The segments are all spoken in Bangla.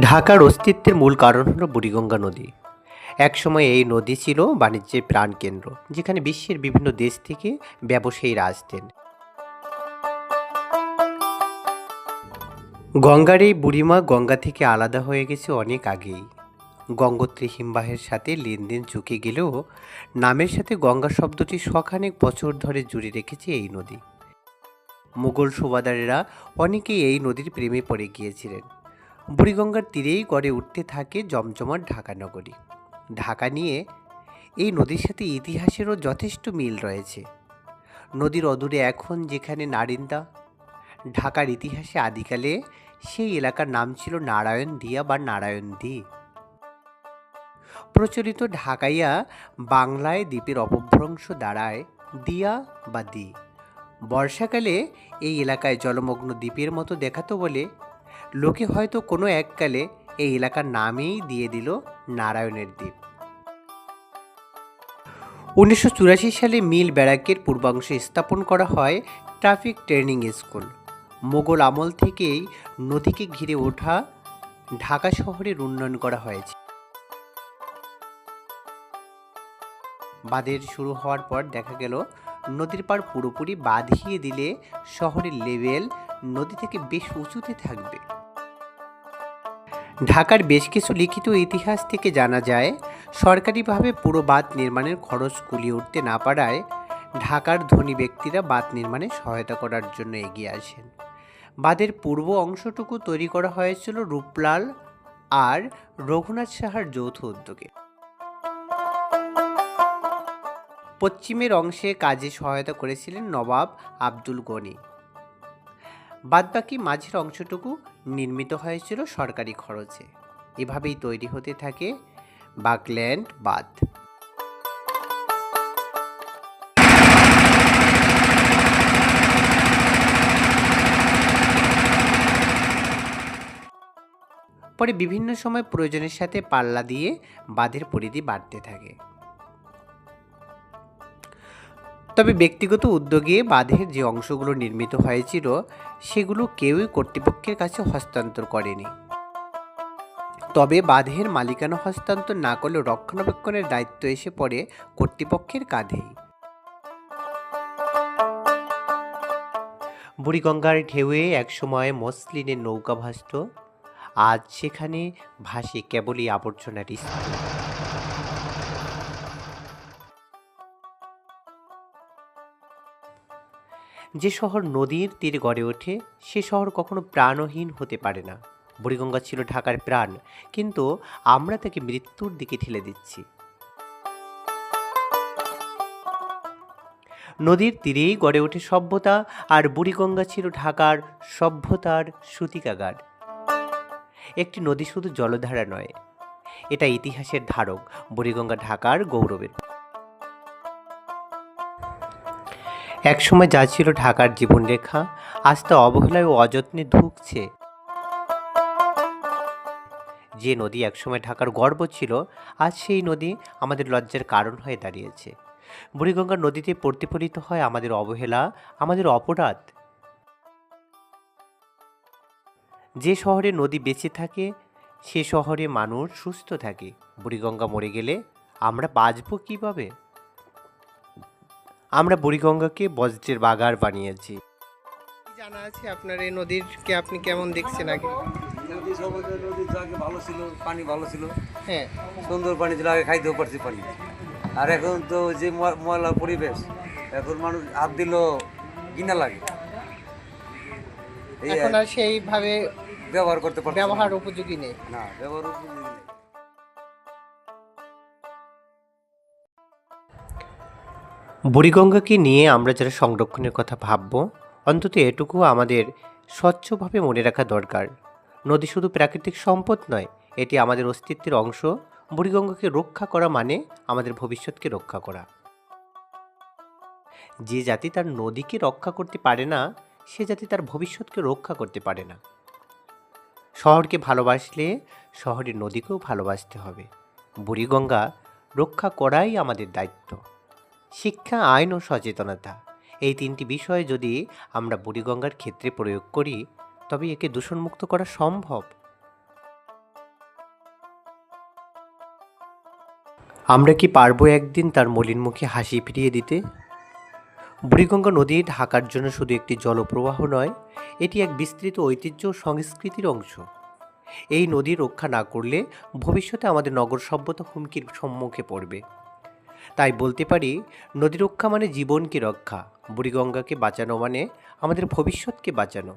ঢাকার অস্তিত্বের মূল কারণ হলো বুড়িগঙ্গা নদী। একসময় এই নদী ছিল বাণিজ্যের প্রাণকেন্দ্র, যেখানে বিশ্বের বিভিন্ন দেশ থেকে ব্যবসায়ীরা আসতেন। গঙ্গার এই বুড়িমা গঙ্গা থেকে আলাদা হয়ে গেছে অনেক আগেই। গঙ্গোত্রী হিমবাহের সাথে লেনদেন চুকে গেলেও নামের সাথে গঙ্গা শব্দটি শখানেক বছর ধরে জুড়ে রেখেছে এই নদী। মুঘল সুবাদারেরা অনেকেই এই নদীর প্রেমে পড়ে গিয়েছিলেন। বুড়িগঙ্গার তীরেই গড়ে উঠতে থাকে জমজমাট ঢাকা নগরী। ঢাকা নিয়ে এই নদীর সাথে ইতিহাসেরও যথেষ্ট মিল রয়েছে। নদীর অদূরে এখন যেখানে নারিন্দা, ঢাকার ইতিহাসে আদিকালে সেই এলাকার নাম ছিল নারায়ণ দিয়া বা নারায়ণ দি। প্রচলিত ঢাকাইয়া বাংলায় দ্বীপের অপভ্রংশ দাঁড়ায় দিয়া বা দি। বর্ষাকালে এই এলাকায় জলমগ্ন দ্বীপের মতো দেখাতো বলে লোকে হয়তো কোনো এককালে এই এলাকার নামেই দিয়ে দিল নারায়ণের দ্বীপ। উনিশশো চুরাশি সালে মিল ব্যারাকের পূর্বাংশে স্থাপন করা হয় ট্রাফিক ট্রেনিং স্কুল। মোগল আমল থেকেই নদীকে ঘিরে ওঠা ঢাকা শহরের উন্নয়ন করা হয়েছে। বাঁধের শুরু হওয়ার পর দেখা গেল, নদীর পাড় পুরোপুরি বাঁধিয়ে দিলে শহরের লেভেল নদী থেকে বেশ উঁচুতে থাকবে। ঢাকার বেশ কিছু লিখিত ইতিহাস থেকে জানা যায়, সরকারিভাবে পুরো বাঁধ নির্মাণের খরচ কুলিয়ে উঠতে না পারায় ঢাকার ধনী ব্যক্তিরা বাঁধ নির্মাণে সহায়তা করার জন্য এগিয়ে আসেন। বাঁধের পূর্ব অংশটুকু তৈরি করা হয়েছিল রূপলাল আর রঘুনাথ সাহার যৌথ উদ্যোগে। পশ্চিমের অংশে কাজে সহায়তা করেছিলেন নবাব আব্দুল গনি। বাদবাকি মাঝের অংশটুকু নির্মিত হয়েছিল সরকারি খরচে। এভাবেই তৈরি হতে থাকে বাকল্যান্ড বাঁধ। পরে বিভিন্ন সময় প্রয়োজনের সাথে পাল্লা দিয়ে বাঁধের পরিধি বাড়তে থাকে। তবে ব্যক্তিগত উদ্যোগে বাঁধের যে অংশগুলো নির্মিত হয়েছিল, সেগুলো কেউই কর্তৃপক্ষের কাছে হস্তান্তর করেনি। তবে বাঁধের মালিকানা হস্তান্তর না করলেও রক্ষণাবেক্ষণের দায়িত্ব এসে পড়ে কর্তৃপক্ষের কাঁধেই। বুড়িগঙ্গার ঢেউয়ে একসময় মসলিনের নৌকা ভাসত আজ সেখানে ভাসে কেবলই আবর্জনার স্তূপ। যে শহর নদীর তীরে গড়ে ওঠে, সে শহর কখনো প্রাণহীন হতে পারে না। বুড়িগঙ্গা ছিল ঢাকার প্রাণ, কিন্তু আমরা তাকে মৃত্যুর দিকে ঠেলে দিচ্ছি। নদীর তীরেই গড়ে ওঠে সভ্যতা, আর বুড়িগঙ্গা ছিল ঢাকার সভ্যতার সূতিকাগার। একটি নদী শুধু জলধারা নয়, এটা ইতিহাসের ধারক, বুড়িগঙ্গা ঢাকার গৌরবের একসময় যা ছিল ঢাকার জীবনরেখা, আজ তা অবহেলায় ও অযত্নে ধুকছে। যে নদী একসময় ঢাকার গর্ব ছিল, আজ সেই নদী আমাদের লজ্জার কারণ হয়ে দাঁড়িয়েছে। বুড়িগঙ্গা নদীতে প্রতিফলিত হয় আমাদের অবহেলা, আমাদের অপরাধ। যে শহরে নদী বেঁচে থাকে, সে শহরে মানুষ সুস্থ থাকে। বুড়িগঙ্গা মরে গেলে আমরা বাঁচবো কীভাবে? আমরা বুড়িগঙ্গাকে বজ্রের বাগার বানিয়েছি। জানা আছে আপনার এই নদীরকে আপনি কেমন দেখছেন আগে? নদী সমুদ্র নদী তো আগে ভালো ছিল পানি ভালো ছিল। হ্যাঁ। সুন্দর পানি ছিল আগে খাইতেও পারছি পানি। আর এখন তো যে ম- ময়লা পরিবেশ এখন মানুষ হাত দিল কিনা লাগে। এই এখন আর সেইভাবে ব্যবহার করতে পারছে না। ব্যবহার উপযোগী নেই। না ব্যবহার উপযোগী বুড়িগঙ্গাকে নিয়ে আমরা যারা সংরক্ষণের কথা ভাবব, অন্তত এটুকু আমাদের স্বচ্ছভাবে মনে রাখা দরকার। নদী শুধু প্রাকৃতিক সম্পদ নয়, এটি আমাদের অস্তিত্বের অংশ। বুড়িগঙ্গাকে রক্ষা করা মানে আমাদের ভবিষ্যৎকে রক্ষা করা। যে জাতি তার নদীকে রক্ষা করতে পারে না, সে জাতি তার ভবিষ্যৎকে রক্ষা করতে পারে না। শহরকে ভালোবাসলে শহরের নদীকেও ভালোবাসতে হবে। বুড়িগঙ্গা রক্ষা করাই আমাদের দায়িত্ব। শিক্ষা, আইন ও সচেতনতা। এই তিনটি বিষয় যদি আমরা বুড়িগঙ্গার ক্ষেত্রে প্রয়োগ করি, তবে একে দূষণমুক্ত করা সম্ভব। আমরা কি পারব একদিন তার মলিন মুখে হাসি ফিরিয়ে দিতে? বুড়িগঙ্গা নদী ঢাকার জন্য শুধু একটি জলপ্রবাহ নয়, এটি এক বিস্তৃত ঐতিহ্য ও সংস্কৃতির অংশ। এই নদী রক্ষা না করলে ভবিষ্যতে আমাদের নগর সভ্যতা হুমকির সম্মুখে পড়বে। তাই বলতে পারি নদী রক্ষা মানে জীবনকে রক্ষা, বুড়িগঙ্গাকে বাঁচানো মানে আমাদের ভবিষ্যৎকে বাঁচানো।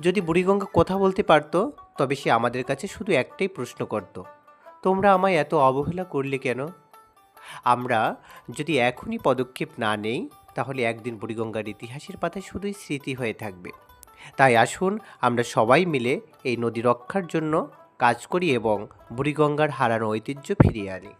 যদি বুড়িগঙ্গা কথা বলতে পারতো, তবে সে আমাদের কাছে শুধু একটাই প্রশ্ন করত, তোমরা আমায় এত অবহেলা করলে কেন? আমরা যদি এখনই পদক্ষেপ না নেই, তাহলে একদিন বুড়িগঙ্গার ইতিহাসের পাতায় শুধুই স্মৃতি হয়ে থাকবে। তাই আসুন আমরা সবাই মিলে এই নদী রক্ষার জন্য কাজ করি এবং বুড়িগঙ্গার হারানো ঐতিহ্য ফিরিয়ে আনি।